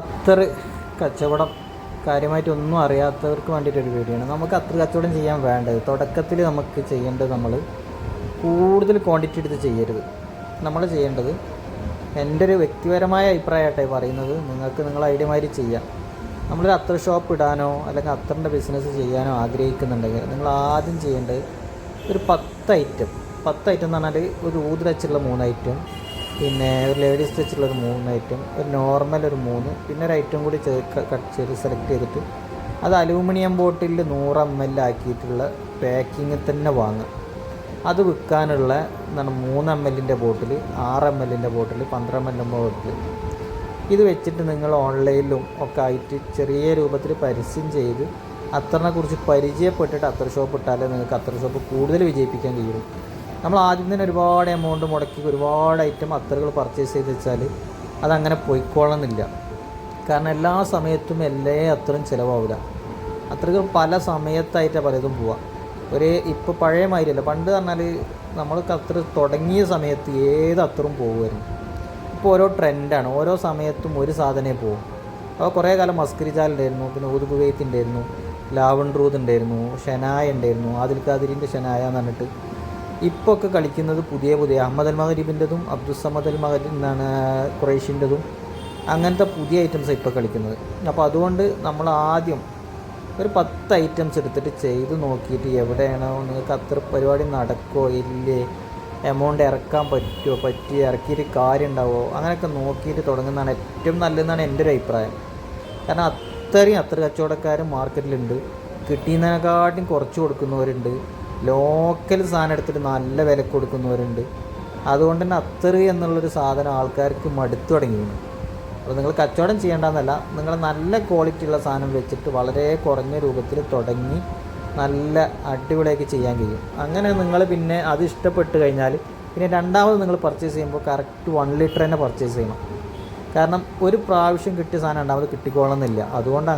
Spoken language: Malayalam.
അത്ര കച്ചവടം കാര്യമായിട്ടൊന്നും അറിയാത്തവർക്ക് വേണ്ടിയിട്ടൊരു വീഡിയോ ആണ്. നമുക്ക് അത്ര കച്ചവടം ചെയ്യാൻ വേണ്ടത് തുടക്കത്തിൽ നമുക്ക് ചെയ്യേണ്ടത് നമ്മൾ കൂടുതൽ ക്വാണ്ടിറ്റി എടുത്ത് ചെയ്യരുത്. നമ്മൾ ചെയ്യേണ്ടത് എന്റെ ഒരു വ്യക്തിപരമായ അഭിപ്രായമായിട്ടേ പറയുന്നത്. നിങ്ങൾക്ക് നിങ്ങൾ ഐഡിയ മാതിരി ചെയ്യാം. നമ്മളൊരു അത്ര ഷോപ്പ് ഇടാനോ അല്ലെങ്കിൽ അത്രന്റെ ബിസിനസ് ചെയ്യാനോ ആഗ്രഹിക്കുന്നുണ്ടെങ്കിൽ നിങ്ങൾ ആദ്യം ചെയ്യേണ്ടത് ഒരു പത്ത് ഐറ്റം പത്ത് ഐറ്റം എന്ന് പറഞ്ഞാൽ ഒരു ഊതിരച്ചുള്ള മൂന്ന് ഐറ്റം പിന്നെ ഒരു ലേഡീസ് സ്റ്റിച്ചുള്ള ഒരു മൂന്ന് ഐറ്റം ഒരു നോർമൽ ഒരു മൂന്ന് പിന്നെ ഒരു ഐറ്റം കൂടി കട്ട് ചെയ്ത് സെലക്ട് ചെയ്തിട്ട് അത് അലൂമിനിയം ബോട്ടിലിൽ നൂറ് എം എൽ ആക്കിയിട്ടുള്ള പാക്കിങ് തന്നെ വാങ്ങുക. അത് വിൽക്കാനുള്ള എന്താണ് മൂന്ന് എം എല്ലിന്റെ ബോട്ടിൽ ആറ് എം എല്ലിന്റെ ബോട്ടിൽ പന്ത്രണ്ട് എം എൽ ബോട്ടിൽ ഇത് വെച്ചിട്ട് നിങ്ങൾ ഓൺലൈനിലും ഒക്കെ ആയിട്ട് ചെറിയ രൂപത്തിൽ പരസ്യം ചെയ്ത് അത്രനെ കുറിച്ച് പരിചയപ്പെട്ടിട്ട് അത്ര ഷോപ്പ് ഇട്ടാലേ നിങ്ങൾക്ക് അത്ര ഷോപ്പ് കൂടുതൽ വിജയിപ്പിക്കാൻ കഴിയുള്ളൂ. നമ്മൾ ആദ്യം തന്നെ ഒരുപാട് എമൗണ്ട് മുടക്കി ഒരുപാട് ഐറ്റം അത്തറുകൾ പർച്ചേസ് ചെയ്ത് വെച്ചാൽ അതങ്ങനെ പോയിക്കോളണമെന്നില്ല കാരണം എല്ലാ സമയത്തും എല്ലാ അത്രയും ചിലവാവില്ല അത്രയ്ക്ക് പല സമയത്തായിട്ടാണ് പലതും പോവുക ഒരു ഇപ്പോൾ പഴയ മാതിരിയല്ല. പണ്ട് പറഞ്ഞാൽ നമ്മൾ അത്ര തുടങ്ങിയ സമയത്ത് ഏത് അത്രയും പോകുമായിരുന്നു ഇപ്പോൾ ഓരോ ട്രെൻഡാണ് ഓരോ സമയത്തും ഒരു സാധനമേ പോകും അപ്പോൾ കുറേ കാലം മസ്കരിജാൽ ഉണ്ടായിരുന്നു. പിന്നെ ഊത് കുവൈത്ത് ഉണ്ടായിരുന്നു. ലാവൺ റൂത് ഉണ്ടായിരുന്നു. ഷനായ ഉണ്ടായിരുന്നു. ആദിൽ ഖാദിരിന്റെ ഷനായ എന്ന് പറഞ്ഞിട്ട് ഇപ്പോൾ ഒക്കെ കളിക്കുന്നത് പുതിയ പുതിയ അഹമ്മദ് അൽ മഹരീബിന്റെതും അബ്ദുസമദ് അൽ മഹരി എന്താണ് ഖുറൈഷിന്റെതും അങ്ങനത്തെ പുതിയ ഐറ്റംസ് ഇപ്പോൾ കളിക്കുന്നത്. അപ്പോൾ അതുകൊണ്ട് നമ്മൾ ആദ്യം ഒരു പത്ത് ഐറ്റംസ് എടുത്തിട്ട് ചെയ്ത് നോക്കിയിട്ട് എവിടെയാണോ നിങ്ങൾക്ക് അത്ര പരിപാടി നടക്കുമോ ഇല്ലേ എമൗണ്ട് ഇറക്കാൻ പറ്റുമോ പറ്റി ഇറക്കിയിട്ട് കാര്യം ഉണ്ടാവുമോ അങ്ങനെയൊക്കെ നോക്കിയിട്ട് തുടങ്ങുന്നതാണ് ഏറ്റവും നല്ലതെന്നാണ് എന്റെ ഒരു അഭിപ്രായം. കാരണം അത്രയും അത്ര കച്ചവടക്കാരും മാർക്കറ്റിലുണ്ട് കിട്ടിയതിനെക്കാട്ടും കുറച്ച് കൊടുക്കുന്നവരുണ്ട്. ലോക്കൽ സാധനം എടുത്തിട്ട് നല്ല വില കൊടുക്കുന്നവരുണ്ട്. അതുകൊണ്ട് തന്നെ അത്ര എന്നുള്ളൊരു സാധനം ആൾക്കാർക്ക് മടുത്തു തുടങ്ങിയിരുന്നു അപ്പോൾ നിങ്ങൾ കച്ചവടം ചെയ്യേണ്ടെന്നല്ല നിങ്ങൾ നല്ല ക്വാളിറ്റി ഉള്ള സാധനം വെച്ചിട്ട് വളരെ കുറഞ്ഞ രൂപത്തിൽ തുടങ്ങി നല്ല അടിപൊളിയാക്കി ചെയ്യാൻ കഴിയും. അങ്ങനെ നിങ്ങൾ പിന്നെ അത് ഇഷ്ടപ്പെട്ട് കഴിഞ്ഞാൽ പിന്നെ രണ്ടാമത് നിങ്ങൾ പർച്ചേസ് ചെയ്യുമ്പോൾ കറക്റ്റ് വൺ ലിറ്റർ തന്നെ പർച്ചേസ് ചെയ്യണം. കാരണം ഒരു പ്രാവശ്യം കിട്ടിയ സാധനം രണ്ടാമത് കിട്ടിക്കോളണമെന്നില്ല. അതുകൊണ്ട് അങ്ങനെ